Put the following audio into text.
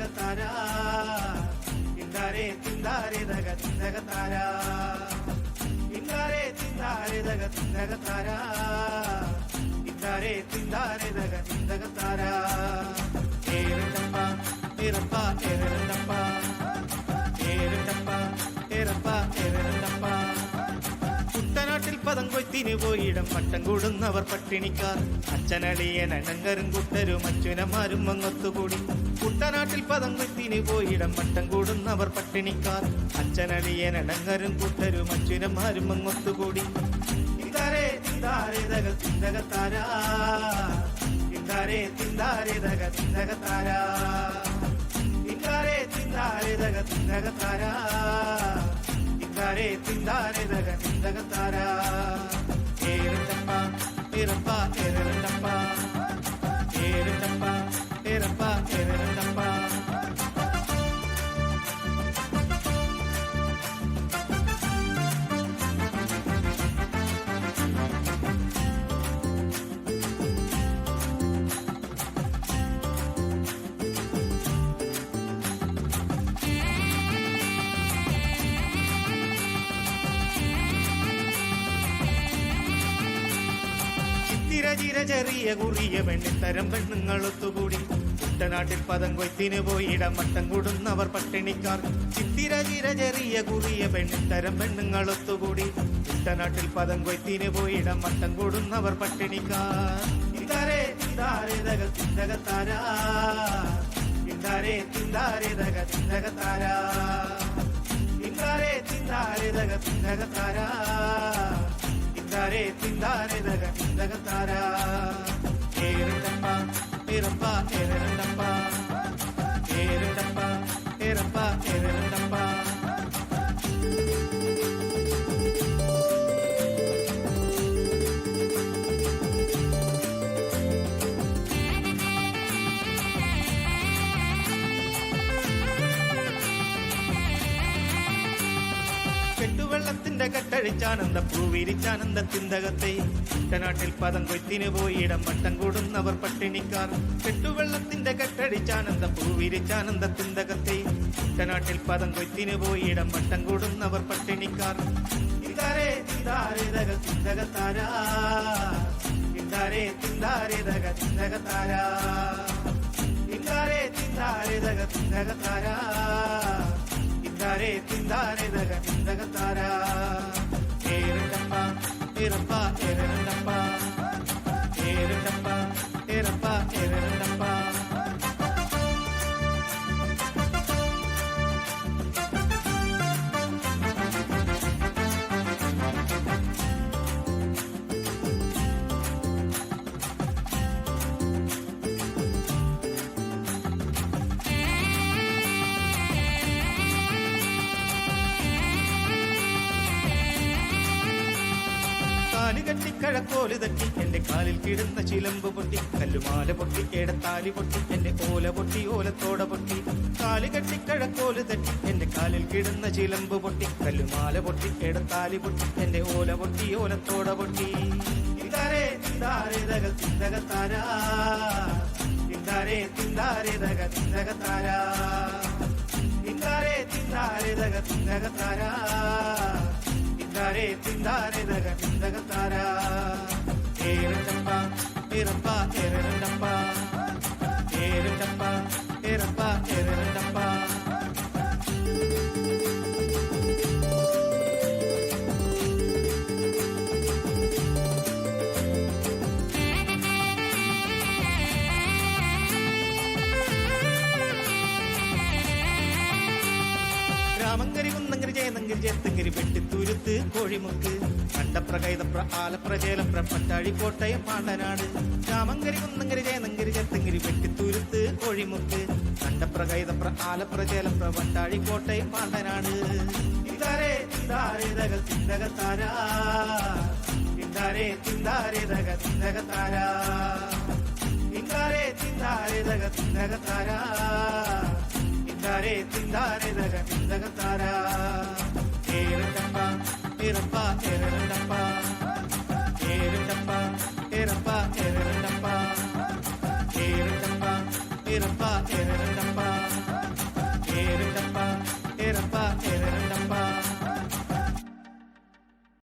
തകത്താര? ഇന്ദാരെ തിന്താരെ തക തിന്തകത്താര ഇന്ദാരെ തിന്താരെ തക തിന്തകത്താര ഇന്ദാരെ തിന്താരെ തക തിന്തകത്താര കൊയ്ത്തിന് പോയിടം പട്ടം കൂടുന്നവർ പട്ടിണിക്കാർ. അച്ഛനളിയൻ അനങ്കരും കുട്ടരും അച്ഛനമാരും മങ്ങൊത്തുകൂടി കുട്ടനാട്ടിൽ പദം കൊയ്ത്തിന് പോയിടം പട്ടം കൂടുന്നവർ പട്ടിണിക്കാർ. അച്ഛനളിയൻ അനങ്കരും കുട്ടരും അച്ഛനമാരും മങ്ങൊത്തുകൂടി തിന്താരേ തിന്താരേ തക തിന്തക താരാ തിന്താരേ തിന്താരേ തക തിന്തക താരാ തിന്താരേ തിന്താരേ തക തിന്തക താരാ തിന്താരേ തിന്താരേ തക തിന്തക താരാ ഏരണ്ടപ്പ ഏറപ്പ ചിര ചെറിയ കുറിയ പെണ്ണിത്തരം പെണ്ണുങ്ങൾ ഒത്തുകൂടി. കുട്ടനാട്ടിൽ പദം കൊയ്ത്തിന് പോയിടം മട്ടം കൂടുന്നവർ പട്ടിണിക്കാർ. ചിത്തിര ചിര ചെറിയ കുറിയ പെണ്ണിത്തരം പെണ്ണുങ്ങൾ ഒത്തുകൂടി. കുട്ടനാട്ടിൽ പദം കൊയ്ത്തിന് പോയിടം മട്ടം കൂടുന്നവർ പട്ടിണിക്കാർ. തിന്താരേ തിന്താരേ തക തിന്തകത്താരാ താരാ. തിന്താരേ തക തിന്തകത്താരാ തിന്താരേ തിന്താരേ തക തിന്തക താരാ തിന്താരേ തിന്താരേ തക തിന്തക താരാ ഏരണ്ടപ്പ കെട്ടുവെള്ളത്തിന്റെ കെട്ടഴിച്ചാനന്ദ പൂവിരിച്ചാനന്ദ ചിന്തകത്തെ. കുട്ടനാട്ടിൽ പദം കൊയ്ത്തിന് പോയിടം വട്ടം കൂടുന്നവർ പട്ടിണിക്കാർ. കെട്ടുവെള്ളത്തിന്റെ കെട്ടഴിച്ചാനന്ദ പൂവിരിച്ചാനന്ദ ചിന്തകത്തെ. കുട്ടനാട്ടിൽ പദം കൊയ്ത്തിന് പോയിടം വട്ടം കൂടുന്നവർ പട്ടിണിക്കാർ. ചിന്തകത്താരാ. തിന്താരേ ചിന്താരേ ചിന്തകത്താരാ. താരാ തിന്താരേ തിന്താരേ തക തിന്തക താരാ തിന്താരേ തിന്താരേ തക തിന്തക താരാ തിന്താരേ കാലുകെട്ടി കഴക്കോൽ തട്ടി. എന്റെ കാലിൽ കിടന്ന ചിലമ്പ് പൊട്ടി. കല്ലുമാല പൊട്ടി കേടത്താലി പൊട്ടി. എന്റെ ഓല പൊട്ടി ഓലത്തോട പൊട്ടി. കാലുകെട്ടി കഴക്കോൽ തട്ടി. എന്റെ കാലിൽ കിടന്ന ചിലമ്പ് പൊട്ടി. കല്ലുമാല പൊട്ടി കേടത്താലി പൊട്ടി. എന്റെ ഓല പൊട്ടി ഓലത്തോട പൊട്ടി. തിന്താരേ തിന്താരേ തക തിന്തക താരാ. തിന്താരേ തിന്താരേ തക തിന്തക താരാ. തിന്താരേ തിന്താരേ തക തിന്തക താരാ. തിന്താരേ തിന്താരേ തക തിന്തക താരാ ജയനങ്കരി ചേത്തങ്കരി വെട്ടിത്തുരുത്ത് കോഴിമുക്ക്. കണ്ടപ്ര കൈതപ്ര ആലപ്ര ചേലപ്ര പട്ടാഴി കോട്ടയം പാണ്ടനാട്. രാമങ്കരി കുന്നങ്കരി ജയനങ്കരി ചേത്തങ്കരി വെട്ടിത്തുരുത്ത് കോഴിമുക്ക്. കണ്ടപ്ര കൈതപ്ര ആലപ്ര ചേലപ്ര പട്ടാഴി കോട്ടയം പാണ്ടനാട്. തിന്താരേ തിന്താരേ തിന്തകത്താരാ തിന്തക താരാ. തിന്താരേ തിന്താരേ തക തിന്തക താരാ. തിന്താരേ തിന്താരേ തക തിന്തക താരാ തിന്താരേ തിന്താരേ തക തിന്തക താരാ